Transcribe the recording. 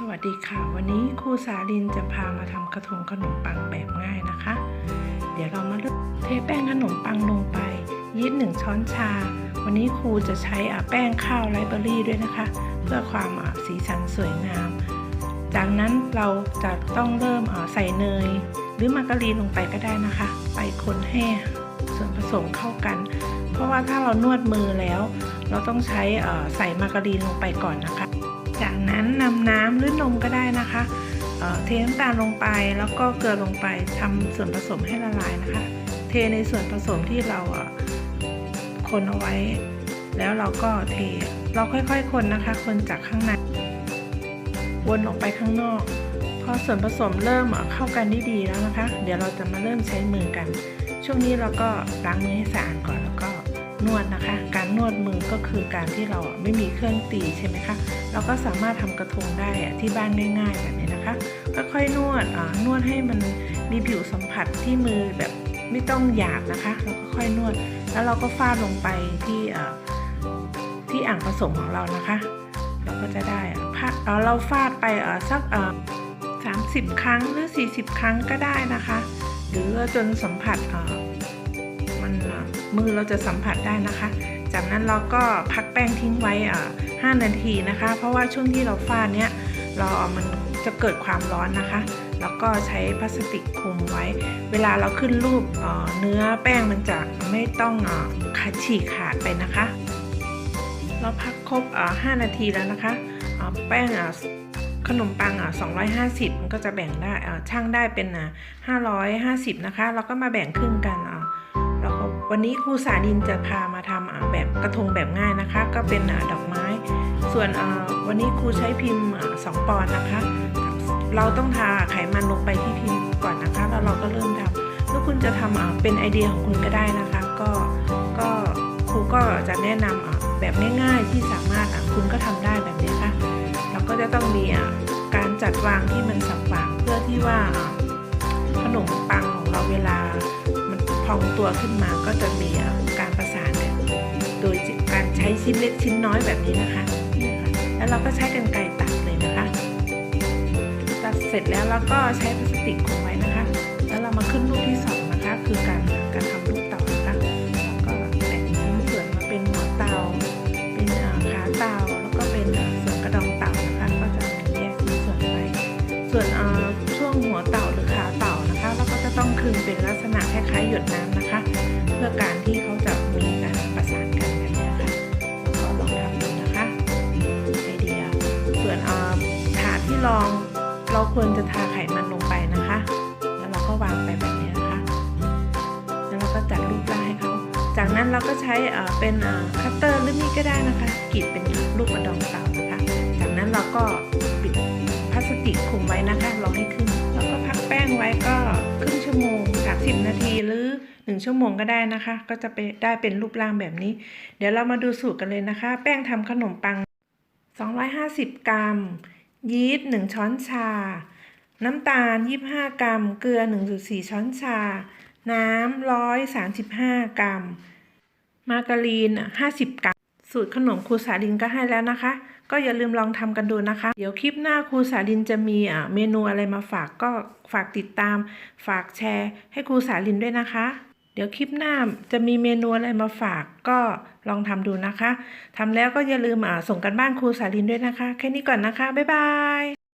สวัสดีค่ะ วันนี้ครูสาลินจะพามาทำกระทงขนมปังแบบง่ายนะคะ เดี๋ยวเรามาเริ่มเทแป้งขนมปังลงไปยีสต์หนึ่งช้อนชา วันนี้ครูจะใช้อะแป้งข้าวไรเบอรี่ด้วยนะคะ เพื่อความสีสันสวยงาม จากนั้นเราจะต้องเริ่มใส่เนย หรือมาการีนลงไปก็ได้นะคะ ไปคนให้ส่วนผสมเข้ากัน เพราะว่าถ้าเรานวดมือแล้ว เราต้องใช้ใส่มาการีนลงไปก่อนนะคะ จากนั้นนำน้ำ มก็ได้นะคะเเทน้ำตาลลงไปแล้วก็เกลือลงไปทำส่วนผสมให้ละลายนะคะ เทในส่วนผสมที่เราคนเอาไว้ แล้วเราก็เทเราค่อยๆ คนนะคะ คนจากข้างในวนออกไปข้างนอกพอส่วนผสมเริ่มเอ่อเข้ากันได้ดีแล้วนะคะ เดี๋ยวเราจะมาเริ่มใช้มือกัน ช่วงนี้เราก็ล้างมือให้สะอาดก่อนแล้วก็ นวดนะคะ การนวดมือก็คือการที่เราไม่มีเครื่องตีใช่ไหมคะ เราก็สามารถทำกระทงได้ที่บ้านง่ายๆแบบนี้นะคะ ค่อยๆนวดนวดให้มันมีผิวสัมผัสที่มือแบบไม่ต้องหยาบนะคะ เราก็ค่อยนวด แล้วเราก็ฟาดลงไปที่ที่อ่างผสมของเรานะคะ เราก็จะได้พะเอ่อเราฟาดไปสักเอ่อ30 ครั้งหรือ 40 ครั้งก็ได้นะคะ หรือจนสัมผัสอ มือเราจะสัมผัสได้นะคะ จากนั้นเราก็พักแป้งทิ้งไว้5นาทีนะคะ เพราะว่าช่วงที่เราฟาดเนี้ยเรามันจะเกิดความร้อนนะคะ แล้วก็ใช้พลาสติกคลุมไว้ เวลาเราขึ้นรูปเเนื้อแป้งมันจะไม่ต้องอขาดฉีกขาดไปนะคะ เราพักครบ 5 นาทีแล้วนะคะ แป้งขนมปังอะ250 มันก็จะแบ่งได้ช่างได้เป็นอะ550 นะคะ เราก็มาแบ่งครึ่งกันอะ วันนี้ครูสาดินจะพามาทำแบบกระทงแบบง่ายนะคะ ก็เป็นอดอกไม้ ส่วนวันนี้ครูใช้พิมพ์สอะ2ปอนด์นะคะ เราต้องทาไขมันลงไปที่พิมพ์ก่อนนะคะแล้วเราก็เริ่มทำถ้าคุณจะทำเป็นไอเดียของคุณก็ได้นะคะ ก็ก็ครูก็จะแนะนำแบบง่ายๆที่สามารถคุณก็ทำได้แบบนี้ค่ะแล้วก็จะต้องมีการจัดวางที่มันสับวางเพื่อที่ว่าขนมปังของเราเวลา องตัวขึ้นมาก็จะมีการประสานโดยการใช้ชิ้นเล็กชิ้นน้อยแบบนี้นะคะ แล้วเราก็ใช้กรรไกรตัดเลยนะคะ ตัดเสร็จแล้วเราก็ใช้พลาสติกคลุมไว้นะคะ แล้วเรามาขึ้นรูปที่สองนะคะ คือการการทำรูปเต่านะคะก็แต่งชิ้นส่วนมาเป็นหัวเต่าเป็นขาเต่าแล้วก็เป็นส่วนกระดองเต่านะคะ ก็จะแยกชิ้นส่วนไปส่วนอ่าช่วงหัวเต่าหรือ จะต้องคลึงเป็นลักษณะคล้ายๆหยดน้ำนะคะ เพื่อการที่เขาจะมีการประสานกันแบบนี้ค่ะแล้วก็ลองทำดูนะคะไอเดียส่วนถาดที่รองเราควรจะทาไขมันลงไปนะคะ แล้วเราก็วางไปแบบนี้นะคะ แล้วเราก็จัดรูปร่างให้เขาจากนั้นเราก็ใช้เป็นคัตเตอร์หรือมีดก็ได้นะคะกรีดเป็นรูปกระดองเต่านะคะ จากนั้นเราก็ปิดพลาสติกคลุมไว้นะคะรอให้ขึ้น 1 ชั่วโมงก็ได้นะคะ ก็จะไปได้เป็นรูปร่างแบบนี้ เดี๋ยวเรามาดูสูตรกันเลยนะคะ แป้งทำขนมปัง 250 กรัม ยีสต์1ช้อนชา น้ำตาล 25 กรัม เกลือ 1.4 ช้อนชา น้ำ 135 กรัม มาการีน 50 กรัม สูตรขนมครูสาลินก็ให้แล้วนะคะก็อย่าลืมลองทำกันดูนะคะ เดี๋ยวคลิปหน้าครูสาลินจะมีเมนูอะไรมาฝากก็ฝากติดตาม ฝากแชร์ให้ครูสาลินด้วยนะคะ ดี๋ยวคลิปหน้าจะมีเมนูอะไรมาฝากก็ลองทำดูนะคะทำแล้วก็อย่าลืมส่งกันบ้านครูสาลินด้วยนะคะ แค่นี้ก่อนนะคะ บ๊ายบาย